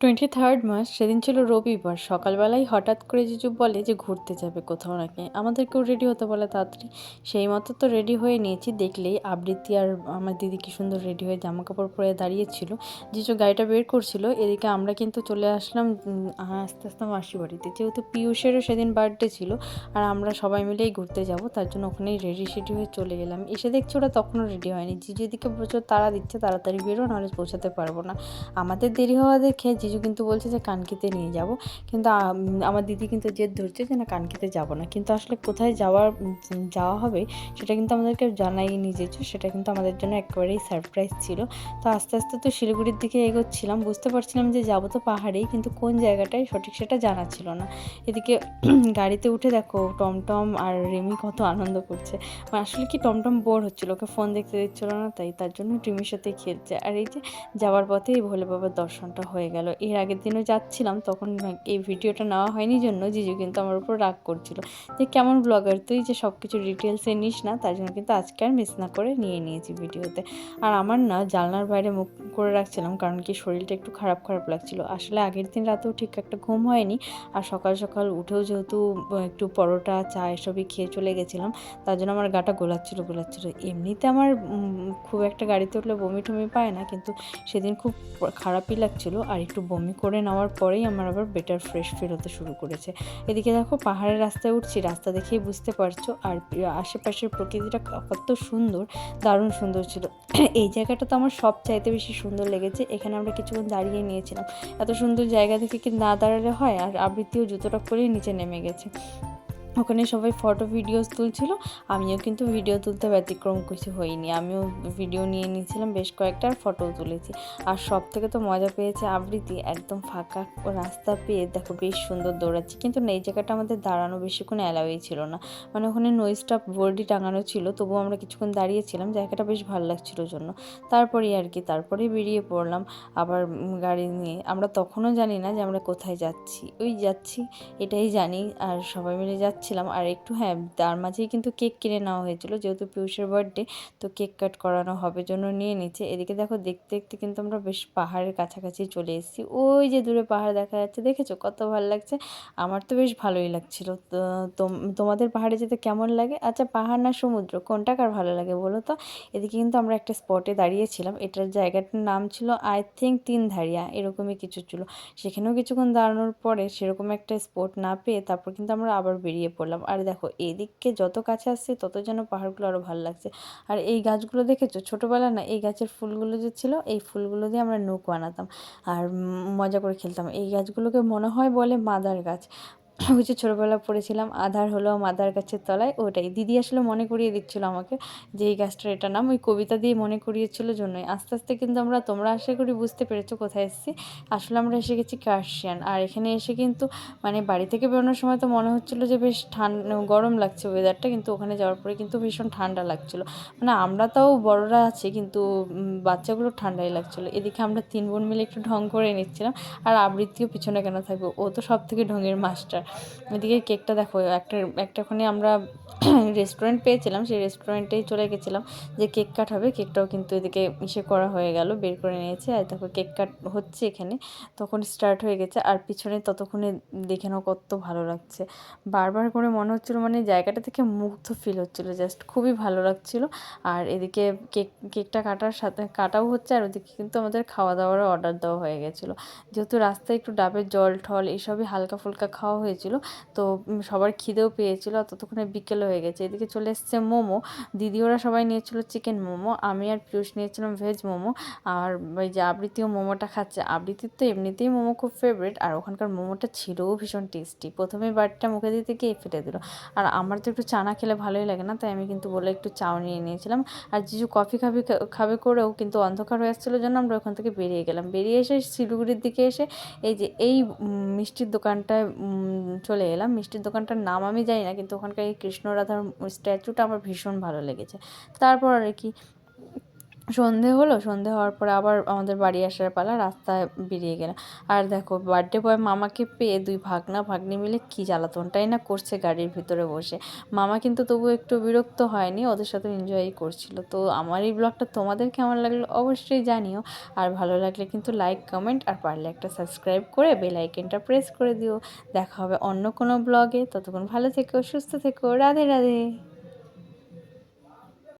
Twenty third মাস সেদিন ছিল রবিবার। সকালবেলায় হঠাৎ করে জিজু বলে যে ঘুরতে যাবে কোথাও নাকি। আমাদেরকেও রেডি হতে বলে তাড়াতাড়ি। সেই মতো তো রেডি হয়ে নিয়েছি। দেখলেই আবৃত্তি আর আমার দিদি কি সুন্দর রেডি হয়ে জামা কাপড় পরে দাঁড়িয়েছিল জিজু গাড়িটা বের করছিল। এদিকে আমরা কিন্তু চলে আসলাম আস্তে আস্তে মাসি বাড়িতে। যেহেতু পিয়ুষেরও সেদিন বার্থডে ছিল আর আমরা সবাই মিলেই ঘুরতে যাব, তার জন্য ওখানেই রেডি সেডি হয়ে চলে গেলাম এসে দেখছি ওরা তখনও রেডি হয়নি। জিজু এদিকে প্রচুর তাড়া দিচ্ছে, তাড়াতাড়ি বেরো, নাহলে পৌঁছাতে পারব না। আমাদের দেরি হওয়া দেখে জিজু কিন্তু বলছে যে কানকিতে নিয়ে যাব। কিন্তু আমার দিদি কিন্তু জেদ ধরছে যে না, কানকিতে যাব না। কিন্তু আসলে কোথায় যাওয়ার যাওয়া হবে সেটা কিন্তু আমাদেরকে জানাইনি জিজু সেটা কিন্তু আমাদের জন্য একেবারেই সারপ্রাইজ ছিল। তো আস্তে আস্তে তো শিলিগুড়ির দিকে এগোচ্ছিলাম। বুঝতে পারছিলাম যে যাব তো পাহাড়েই, কিন্তু কোন জায়গাটায় সঠিক সেটা জানা ছিল না। এদিকে গাড়িতে উঠে দেখো টমটম আর রিমি কত আনন্দ করছে। মানে আসলে কি টমটম বোর হচ্ছিল, ওকে ফোন দেখতে দিচ্ছিল না, তাই তার জন্য রিমির সাথে খেলছে। আর এই যে যাওয়ার পথে এই ভোলে বাবার দর্শনটা হয়ে গেল। এর আগের দিনও যাচ্ছিলাম, তখন এই ভিডিওটা নেওয়া হয়নি জন্য জিজু কিন্তু আমার উপর রাগ করছিল। যে কেমন ব্লগার তুই যে সব কিছু ডিটেলসে নিস না, তার জন্য কিন্তু আজকে আর মিস না করে নিয়ে নিয়েছি ভিডিওতে। আর আমার না জানলার বাইরে মুখ করে রাখছিলাম, কারণ কি শরীরটা একটু খারাপ খারাপ লাগছিল। আসলে আগের দিন রাতেও ঠিক একটা ঘুম হয়নি, আর সকাল সকাল উঠেও যেহেতু একটু পরোটা, চা এসবই খেয়ে চলে গেছিলাম, তার জন্য আমার গাটা গোলাচ্ছিল গোলাচ্ছিল। এমনিতে আমার খুব একটা গাড়িতে উঠলে বমি টমি পায় না, কিন্তু সেদিন খুব খারাপই লাগছিল, আর একটু বমি করে নেওয়ার পরেই আমার আবার বেটার ফ্রেশ ফিল হতে শুরু করেছে। এদিকে দেখো, পাহাড়ের রাস্তায় উঠছি, রাস্তা দেখেই বুঝতে পারছ, আর আশেপাশের প্রকৃতিটা কত সুন্দর, দারুণ সুন্দর ছিল। এই জায়গাটা তো আমার সব চাইতে বেশি সুন্দর লেগেছে, এখানে আমরা কিছুক্ষণ দাঁড়িয়ে নিয়েছিলাম। এত সুন্দর জায়গা থেকে কি না দাঁড়ালে হয়, আর আবৃত্তিও জুতোটা করেই নিচে নেমে গেছে। ওখানে সবাই ফটো ভিডিওস তুলছিল। আমিও কিন্তু ভিডিও তুলতে ব্যতিক্রম কিছু হইনি। আমিও ভিডিও নিয়ে নিয়েছিলাম বেশ কয়েকটা আর ফটোও তুলেছি। আর সব থেকে তো মজা পেয়েছে আবৃত্তি, একদম ফাঁকা রাস্তা পেয়ে দেখো বেশ সুন্দর দৌড়াচ্ছি। কিন্তু এই জায়গাটা আমাদের দাঁড়ানো বেশিক্ষণ অ্যালাউই ছিল না। মানে ওখানে নইজটা বোর্ডই টাঙানো ছিল, তবুও আমরা কিছুক্ষণ দাঁড়িয়েছিলাম। জায়গাটা বেশ ভালো লাগছিল জন্য। তারপরেই আর কি, তারপরেই বেরিয়ে পড়লাম। আবার গাড়ি নিয়ে, আমরা তখনও জানি না যে আমরা কোথায় যাচ্ছি। ওই যাচ্ছি, এটাই জানি। আর সবাই মিলে যাচ্ছিলাম আর একটু হ্যাঁ তার মাঝেই কিন্তু কেক কিনে নেওয়া হয়েছিল। যেহেতু পিউষের বার্থডে তো কেক কাট করানো হবে জন্য নিয়ে নিচ্ছে। এদিকে দেখো, দেখতে দেখতে কিন্তু আমরা বেশ পাহাড়ের কাছাকাছি চলে এসেছি। ওই যে দূরে পাহাড় দেখা যাচ্ছে, দেখেছ? কত ভালো লাগছে। আমার তো বেশ ভালোই লাগছিল। তো, তোম- তোমাদের পাহাড়ে যেতে কেমন লাগে? আচ্ছা পাহাড় না সমুদ্র? কোনটা কার ভালো লাগে বলো তো? এদিকে কিন্তু আমরা একটা স্পটে দাঁড়িয়েছিলাম। এটার জায়গাটার নাম ছিল আই থিঙ্ক তিনধারিয়া। এরকমই কিছু ছিল। সেখানেও কিছুক্ষণ দাঁড়ানোর পরে সেরকম একটা স্পট না পেয়ে তারপর কিন্তু আমরা আবার বেরিয়ে পড়লাম। আর দেখো এদিককে যত কাছে আসছে, তত যেন পাহাড়গুলো আরও ভালো লাগছে। আর এই গাছগুলো দেখেছ? ছোটোবেলা না, এই গাছের ফুলগুলো যে ছিল, এই ফুলগুলো দিয়ে আমরা নৌকো বানাতাম আর মজা করে খেলতাম। এই গাছগুলোকে মনে হয় বলে মাদার গাছ। ওই যে ছোটোবেলা পড়েছিলাম, আধার হলো মাদার গাছের তলায়, ওটাই। দিদি আসলে মনে করিয়ে দিচ্ছিল আমাকে যে এই গাছটার এটা নাম। ওই কবিতা দিয়ে মনে করিয়েছিল জন্যই। আস্তে আস্তে কিন্তু আমরা, তোমরা আশা করি বুঝতে পেরেছ কোথায় এসেছি। আসলে আমরা এসে গেছি কার্শিয়ান আর এখানে এসে কিন্তু মানে বাড়ি থেকে বেরোনোর সময় তো মনে হচ্ছিল যে বেশ ঠান্ডা গরম লাগছে ওয়েদারটা কিন্তু ওখানে যাওয়ার পরে কিন্তু ভীষণ ঠান্ডা লাগছিল। মানে আমরা তাও বড়রা আছি, কিন্তু বাচ্চাগুলো ঠান্ডাই লাগছিল। এদিকে আমরা তিন বোন মিলে একটু ঢং করে নিচ্ছিলাম। আর আবৃত্তিও পিছনে কেন থাকবে? ও তো সব থেকে ঢঙের মাস্টার এদিকে কেকটা দেখো, একটা একটাখানে আমরা রেস্টুরেন্ট পেয়েছিলাম, সেই রেস্টুরেন্টেই চলে গেছিলাম যে কেক কাট হবে, কেকটাও কিন্তু এদিকে ইসে করা হয়ে গেল, বের করে নিয়েছে, আর দেখো কেক কাট হচ্ছে এখানে, তখন স্টার্ট হয়ে গেছে, আর পিছনে ততক্ষণে দেখে নাও কত ভালো লাগছে। বারবার করে মনে হচ্ছিল মানে জায়গাটা থেকে মুগ্ধ ফিল হচ্ছিল জাস্ট খুবই ভালো লাগছিল, আর এদিকে কেক, কেকটা কাটার সাথে, কাটাও হচ্ছে, আর ওদিকে কিন্তু আমাদের খাওয়া দাওয়ারও অর্ডার দেওয়া হয়ে গেছিল। যেহেতু রাস্তায় একটু ডাবের জল ঠল এসবই হালকা ফুলকা খাওয়া হয়েছিল। তো সবার খিদেও পেয়েছিল। ততক্ষণে বিকেল হয়ে গেছে। এদিকে চলে এসছে মোমো। দিদি ওরা সবাই নিয়েছিল চিকেন মোমো। আমি আর পিয়ুষ নিয়েছিলাম ভেজ মোমো। আর ওই যে আবৃত্তিও মোমোটা খাচ্ছে। আবৃত্তির তো এমনিতেই মোমো খুব ফেভারিট আর ওখানকার মোমোটা ছিলও ভীষণ টেস্টি প্রথমে বাটটা মুখে দিতে গিয়ে ফেলে দিল। আর আমার তো একটু চানা খেলে ভালোই লাগে না। তাই আমি কিন্তু বলে একটু চাও নিয়ে নিয়েছিলাম। আর জিজু কফি খাবি খাবে করেও কিন্তু অন্ধকার হয়ে আসছিল জন্য আমরা ওখান থেকে বেরিয়ে গেলাম। বেরিয়ে এসে শিলিগুড়ির দিকে এসে এই যে, এই মিষ্টির দোকানটায় চলে এলাম। মিষ্টির দোকানটার নাম আমি জানি না, কিন্তু ওখানকার এই কৃষ্ণ রাধার স্ট্যাচুটা আমার ভীষণ ভালো লেগেছে। তারপর আর কি সন্ধে হলো, সন্ধে হওয়ার পরে আবার আমাদের বাড়ি আসার পালা, রাস্তায় বেরিয়ে গেলাম। আর দেখো বার্থডে বয় মামাকে পেয়ে দুই ভাগনা ভাগ্নি মিলে কী জ্বালাতনটাই না করছে গাড়ির ভিতরে বসে। মামা কিন্তু তবু একটু বিরক্ত হয়নি, ওদের সাথে এনজয়ই করছিল। তো আমার এই ব্লগটা তোমাদের কেমন লাগল অবশ্যই জানিও। আর ভালো লাগলে কিন্তু লাইক কমেন্ট আর পারলে একটা সাবস্ক্রাইব করে বেল আইকনটা প্রেস করে দিও। দেখা হবে অন্য কোনো ব্লগে ততক্ষণ ভালো থেকো, সুস্থ থেকো। রাধে রাধে।